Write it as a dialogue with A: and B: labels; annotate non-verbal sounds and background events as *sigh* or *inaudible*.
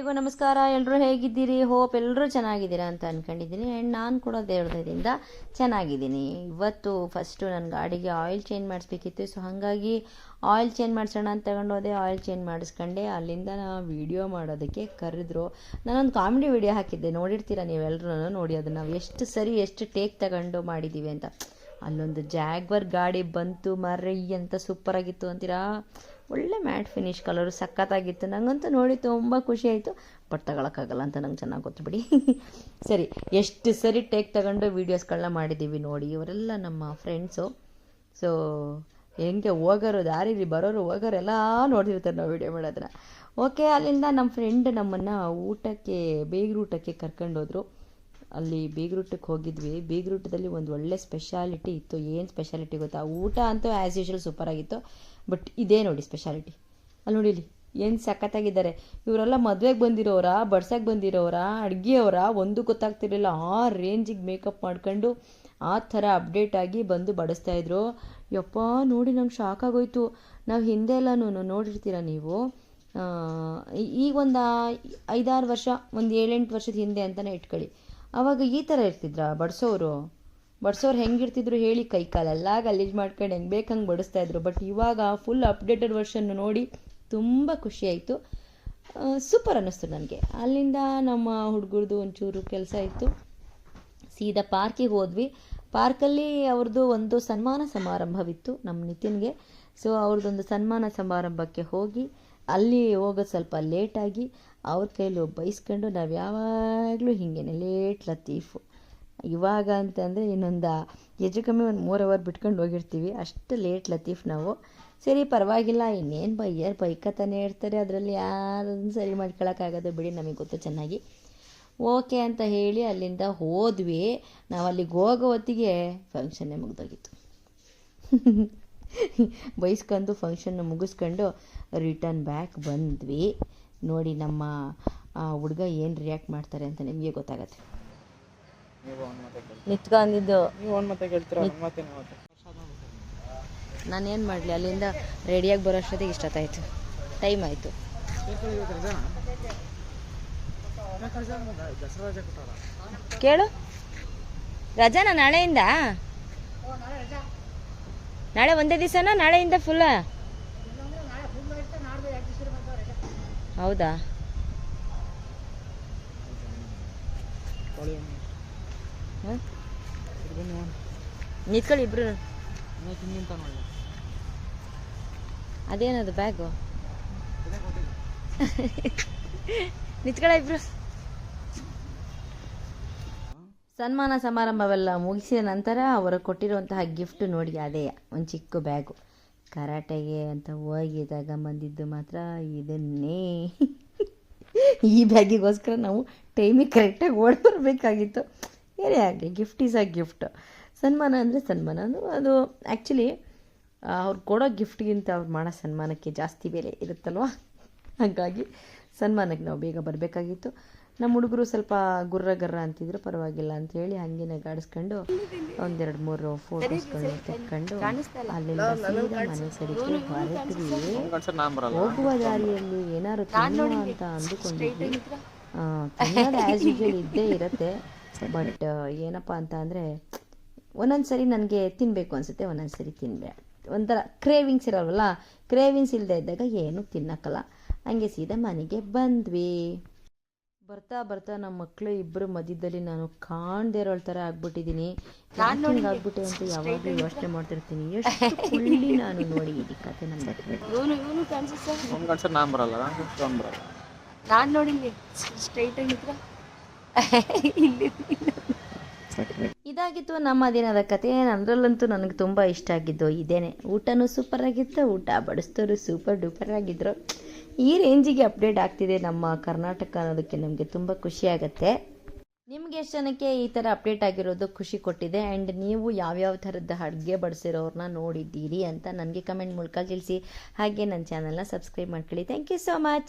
A: ಎಲ್ಲರಿಗೂ ನಮಸ್ಕಾರ. ಎಲ್ಲರೂ ಹೇಗಿದ್ದೀರಿ? ಹೋಪ್ ಎಲ್ಲರೂ ಚೆನ್ನಾಗಿದ್ದೀರಾ ಅಂತ ಅಂದ್ಕೊಂಡಿದ್ದೀನಿ ಆ್ಯಂಡ್ ನಾನು ಕೂಡ ದೇವ್ರದಿಂದ ಚೆನ್ನಾಗಿದ್ದೀನಿ. ಇವತ್ತು ಫಸ್ಟು ನನ್ನ ಗಾಡಿಗೆ ಆಯಿಲ್ ಚೇಂಜ್ ಮಾಡಿಸ್ಬೇಕಿತ್ತು. ಸೊ ಹಾಗಾಗಿ ಆಯಿಲ್ ಚೇಂಜ್ ಮಾಡಿಸೋಣ ಅಂತ ತಗೊಂಡೋದೆ ಆಯಿಲ್ ಚೇಂಜ್ ಮಾಡಿಸ್ಕೊಂಡೆ. ಅಲ್ಲಿಂದ ನಾ ವೀಡಿಯೋ ಮಾಡೋದಕ್ಕೆ ಕರೆದ್ರು. ನಾನೊಂದು ಕಾಮಿಡಿ ವಿಡಿಯೋ ಹಾಕಿದ್ದೆ. ನೋಡಿರ್ತೀರ ನೀವೆಲ್ಲರೂ ನೋಡಿ, ಅದನ್ನು ನಾವು ಎಷ್ಟು ಸರಿ ಎಷ್ಟು ಟೇಕ್ ತಗೊಂಡು ಮಾಡಿದ್ದೀವಿ ಅಂತ. ಅಲ್ಲೊಂದು ಜಾಗ್ವರ್ ಗಾಡಿ ಬಂತು ಮರ್ರಿ ಅಂತ ಸೂಪರಾಗಿತ್ತು ಅಂತೀರಾ? ಒಳ್ಳೆ ಮ್ಯಾಟ್ ಫಿನಿಶ್ ಕಲರು ಸಖತ್ತಾಗಿತ್ತು. ನನಗಂತೂ ನೋಡಿ ತುಂಬ ಖುಷಿ ಆಯಿತು. ಬಟ್ ತಗೊಳಕ್ಕಾಗಲ್ಲ ಅಂತ ನಂಗೆ ಚೆನ್ನಾಗಿ ಗೊತ್ತು ಬಿಡಿ. *laughs* ಸರಿ, ಎಷ್ಟು ಸರಿ ಟೇಕ್ ತಗೊಂಡು ವೀಡಿಯೋಸ್ಗಳನ್ನ ಮಾಡಿದ್ದೀವಿ ನೋಡಿ. ಇವರೆಲ್ಲ ನಮ್ಮ ಫ್ರೆಂಡ್ಸು ಸೊ ಹೆಂಗೆ ಹೋಗೋರು, ದಾರಿಲಿ ಬರೋರು, ಹೋಗೋರು ಎಲ್ಲ ನೋಡ್ತಿರ್ತಾರೆ ನಾವು ವೀಡಿಯೋ ಮಾಡೋದನ್ನ. ಓಕೆ ಅಲ್ಲಿಂದ ನಮ್ಮ ಫ್ರೆಂಡ್ ನಮ್ಮನ್ನು ಊಟಕ್ಕೆ ಬೇಗ ಬೇಗರೂಟಕ್ಕೆ ಕರ್ಕೊಂಡೋದ್ರು. ಅಲ್ಲಿ ಬೀಗ್ರೂಟಕ್ಕೆ ಹೋಗಿದ್ವಿ. ಬೀಗ್ರೂಟದಲ್ಲಿ ಒಂದು ಒಳ್ಳೆ ಸ್ಪೆಷಾಲಿಟಿ ಇತ್ತು. ಏನು ಸ್ಪೆಷಾಲಿಟಿ ಗೊತ್ತಾ? ಊಟ ಅಂತೂ ಆ್ಯಸ್ ಯೂಶುವಲ್ ಸೂಪರಾಗಿತ್ತು ಬಟ್ ಇದೇ ನೋಡಿ ಸ್ಪೆಷಾಲಿಟಿ ಅಲ್ಲಿ ನೋಡಿ ಇಲ್ಲಿ, ಏನು ಸಖತ್ತಾಗಿದ್ದಾರೆ. ಇವರೆಲ್ಲ ಮದುವೆಗೆ ಬಂದಿರೋರಾ? ಬಡ್ಸಕ್ಕೆ ಬಂದಿರೋರಾ? ಅಡುಗೆಯವರ? ಒಂದು ಗೊತ್ತಾಗ್ತಿರಲಿಲ್ಲ. ಆ ರೇಂಜಿಗೆ ಮೇಕಪ್ ಮಾಡ್ಕೊಂಡು ಆ ಥರ ಅಪ್ಡೇಟ್ ಆಗಿ ಬಂದು ಬಡಿಸ್ತಾ ಬಡಿಸ್ತಾಯಿದ್ರು ಯಪ್ಪ, ನೋಡಿ ನಂಗೆ ಶಾಕ್ ಆಗೋಯ್ತು. ನಾವು ಹಿಂದೆ ಎಲ್ಲನೂ ನೋಡಿರ್ತೀರ ನೀವು? ಈಗ ಒಂದು ಐದಾರು ವರ್ಷ, ಒಂದು ಏಳೆಂಟು ವರ್ಷದ ಹಿಂದೆ ಅಂತಲೇ ಇಟ್ಕೊಳ್ಳಿ. ಆವಾಗ ಈ ಥರ ಇರ್ತಿದ್ರಾ? ಬಡಿಸೋರು? ಬಡಿಸೋರು ಹೆಂಗಿರ್ತಿದ್ರು ಹೇಳಿ ಕೈ ಕಾಲೆಲ್ಲ ಗಲೀಜು ಮಾಡ್ಕೊಂಡು ಹೆಂಗೆ ಬೇಕು ಹಂಗೆ ಬಡಿಸ್ತಾ ಇದ್ರು. ಬಟ್ ಇವಾಗ ಫುಲ್ ಅಪ್ಡೇಟೆಡ್ ವರ್ಷನ್ನು ನೋಡಿ ತುಂಬ ಖುಷಿ ಆಯಿತು. ಸೂಪರ್ ಅನ್ನಿಸ್ತು ನನಗೆ. ಅಲ್ಲಿಂದ ನಮ್ಮ ಹುಡುಗರದು ಒಂಚೂರು ಕೆಲಸ ಇತ್ತು. ಸೀದಾ ಪಾರ್ಕಿಗೆ ಹೋದ್ವಿ. ಪಾರ್ಕಲ್ಲಿ ಅವ್ರದ್ದು ಒಂದು ಸನ್ಮಾನ ಸಮಾರಂಭವಿತ್ತು ನಮ್ಮ ನಿತಿನ್ಗೆ. ಸೊ ಅವ್ರದ್ದೊಂದು ಸನ್ಮಾನ ಸಮಾರಂಭಕ್ಕೆ ಹೋಗಿ ಅಲ್ಲಿ ಹೋಗೋದು ಸ್ವಲ್ಪ ಲೇಟಾಗಿ ಅವ್ರ ಕೈಲಿ ಬೈಸ್ಕೊಂಡು ನಾವು ಯಾವಾಗಲೂ ಹೀಗೇನೆ ಲೇಟ್ ಲತೀಫು. ಇವಾಗ ಅಂತಂದರೆ ಇನ್ನೊಂದು ಹೆಚ್ಚು ಕಮ್ಮಿ ಒಂದು ಮೂರು ಅವರ್ ಬಿಟ್ಕೊಂಡು ಹೋಗಿರ್ತೀವಿ. ಅಷ್ಟು ಲೇಟ್ ಲತೀಫ್ ನಾವು. ಸರಿ ಪರವಾಗಿಲ್ಲ, ಇನ್ನೇನು ಬೈಕ ತಾನೇ ಇರ್ತಾರೆ. ಅದರಲ್ಲಿ ಯಾರನ್ನು ಸರಿ ಮಾಡ್ಕೊಳಕ್ಕಾಗೋದು ಬಿಡಿ ನಮಗೆ ಗೊತ್ತು ಚೆನ್ನಾಗಿ. ಓಕೆ ಅಂತ ಹೇಳಿ ಅಲ್ಲಿಂದ ಹೋದ್ವಿ. ನಾವು ಅಲ್ಲಿಗೆ ಹೋಗೋ ಹೊತ್ತಿಗೆ ಫಂಕ್ಷನ್ನೇ ಮುಗ್ದೋಗಿತ್ತು. *laughs* ಬೈಸ್ಕೊಂಡು ಫಂಕ್ಷನ್ ಮುಗಿಸ್ಕೊಂಡು ರಿಟರ್ನ್ ಬ್ಯಾಕ್ ಬಂದ್ವಿ. ನೋಡಿ ನಮ್ಮ ಹುಡುಗ ಏನು ರಿಯಾಕ್ಟ್ ಮಾಡ್ತಾರೆ ಅಂತ ನಿಮಗೆ ಗೊತ್ತಾಗತ್ತೆ. ನಿತ್ಕೊಂಡಿದ್ದು ನಾನೇನು ಮಾಡಲಿ ಅಲ್ಲಿಂದ ರೆಡಿಯಾಗಿ ಬರೋ ಅಷ್ಟೊತ್ತಿಗೆ ಇಷ್ಟೊತ್ತಾಯಿತು ಟೈಮ್ ಆಯಿತು. ಕೇಳು. ರಜಾನ ನಾಳೆಯಿಂದ? ನಾಳೆ ಒಂದೇ ದಿವಸನಾ? ನಾಳೆಯಿಂದ ಫುಲ್ಲ ಹೌದಾ? ನಿಂತ್ಕೊಳ್ಳಿ ಇಬ್ರು. ಅದೇನದು ಬ್ಯಾಗು ನಿಂತ್ಕೊಳ್ಳ ಇಬ್ರು. ಸನ್ಮಾನ ಸಮಾರಂಭವೆಲ್ಲ ಮುಗಿಸಿದ ನಂತರ ಅವರು ಕೊಟ್ಟಿರುವಂತಹ ಗಿಫ್ಟ್ ನೋಡಿ, ಅದೇ ಒಂದು ಚಿಕ್ಕ ಬ್ಯಾಗು ಕರಾಟೆಗೆ ಅಂತ ಹೋಗಿ ತಗೊಂಬಂದಿದ್ದು ಮಾತ್ರ ಇದನ್ನೇ. ಈ ಬ್ಯಾಗಿಗೋಸ್ಕರ ನಾವು ಟೈಮಿಗೆ ಕರೆಕ್ಟಾಗಿ ಓಡಿ ಬರಬೇಕಾಗಿತ್ತು ಏನೇ ಆಗಲಿ, ಗಿಫ್ಟ್ ಈಸ್ ಅ ಗಿಫ್ಟ್ ಸನ್ಮಾನ ಅಂದರೆ ಸನ್ಮಾನ. ಅದು ಅದು ಆ್ಯಕ್ಚುಲಿ ಅವ್ರು ಕೊಡೋ ಗಿಫ್ಟ್ಗಿಂತ ಅವ್ರು ಮಾಡೋ ಸನ್ಮಾನಕ್ಕೆ ಜಾಸ್ತಿ ಬೆಲೆ ಇರುತ್ತಲ್ವ? ಹಾಗಾಗಿ ಸನ್ಮಾನಕ್ಕೆ ನಾವು ಬೇಗ ಬರಬೇಕಾಗಿತ್ತು. ನಮ್ಮ ಹುಡುಗರು ಸ್ವಲ್ಪ ಗುರ್ರ ಗರ್ರ ಅಂತಿದ್ರು ಪರವಾಗಿಲ್ಲ ಅಂತ ಹೇಳಿ ಹಂಗೇನೆ ಗಾಡಿಸ್ಕೊಂಡು ಒಂದೆರಡು ಮೂರು ಫೋಟೋಸ್ಗಳನ್ನ ತೆಕ್ಕೊಂಡು ಅಲ್ಲಿಂದ ಸೀದಾ ಮನೆ ಕಡೆಗೆ ಹೋಗುವ ದಾರಿಯಲ್ಲಿ ಏನಾದ್ರು ತಿನ್ನೋಣ ಅಂತ ಅಂದುಕೊಂಡಿದ್ವಿ. ತಿನ್ನೋದು ಆ್ಯಸ್ ಯೂಶುವಲ್ ಇದ್ದೇ ಇರುತ್ತೆ. ಬಟ್ ಏನಪ್ಪ ಅಂತ ಅಂದರೆ ಒಂದೊಂದು ಸರಿ ನನಗೆ ತಿನ್ನಬೇಕು ಅನಿಸುತ್ತೆ ಒಂದೊಂದು ಸರಿ ತಿನ್ನಬೇಡ ಒಂಥರ ಕ್ರೇವಿಂಗ್ಸ್ ಇರೋಲ್ವಲ್ಲ? ಕ್ರೇವಿಂಗ್ಸ್ ಇಲ್ಲದೆ ಇದ್ದಾಗ ಏನು ತಿನ್ನಕ್ಕಲ್ಲ. ಹಂಗೆ ಸೀದಾ ಮನೆಗೆ ಬಂದ್ವಿ. ಬರ್ತಾ ಬರ್ತಾ ನಮ್ಮ ಮಕ್ಕಳು ಇಬ್ಬರು ಮಧ್ಯದಲ್ಲಿ ನಾನು ಕಾಣದೇ ಇರೋ ಥರ ಆಗ್ಬಿಟ್ಟಿದ್ದೀನಿ. ಯಾಕೆ ಆಗ್ಬಿಟ್ಟೆ ಅಂತ ಯಾವಾಗಲೂ ಯೋಚನೆ ಮಾಡ್ತಿರ್ತೀನಿ. ಎಷ್ಟು ಕುಳ್ಳಿ ನಾನು ನೋಡಿ ಈ ಕತೆ ನಮ್ಗೆ
B: ಇವನು ಇವನು ಕಾಣಿಸುತ್ತೆ?
C: ಒಂದು ಕನ್ಸರ್ ನಾನು ಬರಲ್ಲ ನಾನು ಬರಲ್ಲ.
B: ನಾನು ನೋಡಿಲ್ಲಿ ಸ್ಟ್ರೈಟ್ ಆಗಿ ನಿಂತ್ರ ಇಲ್ಲಿ.
A: ಇದಾಗಿತ್ತು, ನಮ್ಮ ದಿನದ ಕತೆ ಅದರಲ್ಲಂತೂ ನನಗೆ ತುಂಬ ಇಷ್ಟ ಆಗಿದ್ದು. ಇದೇನೆ, ಊಟನೂ ಸೂಪರ್ ಆಗಿತ್ತು, ಊಟ ಬಡಿಸ್ತೋರು ಸೂಪರ್ ಡೂಪರ್ ಆಗಿದ್ರು. ಈ ರೇಂಜಿಗೆ ಅಪ್ಡೇಟ್ ಆಗ್ತಿದೆ ನಮ್ಮ ಕರ್ನಾಟಕ ಅನ್ನೋದಕ್ಕೆ ನಮಗೆ ತುಂಬ ಖುಷಿ ಆಗುತ್ತೆ. ನಿಮ್ಗೆ ಎಷ್ಟು ಜನಕ್ಕೆ ಈ ಥರ ಅಪ್ಡೇಟ್ ಆಗಿರೋದು ಖುಷಿ ಕೊಟ್ಟಿದೆ? ಆ್ಯಂಡ್ ನೀವು ಯಾವ್ಯಾವ ಥರದ ಅಡುಗೆ ಬಡಿಸಿರೋರನ್ನ ನೋಡಿದ್ದೀರಿ ಅಂತ ನನಗೆ ಕಮೆಂಟ್ ಮೂಲಕ ತಿಳಿಸಿ. ಹಾಗೆ ನನ್ನ ಚಾನಲ್ನ ಸಬ್ಸ್ಕ್ರೈಬ್ ಮಾಡ್ಕೊಳ್ಳಿ. Thank you so much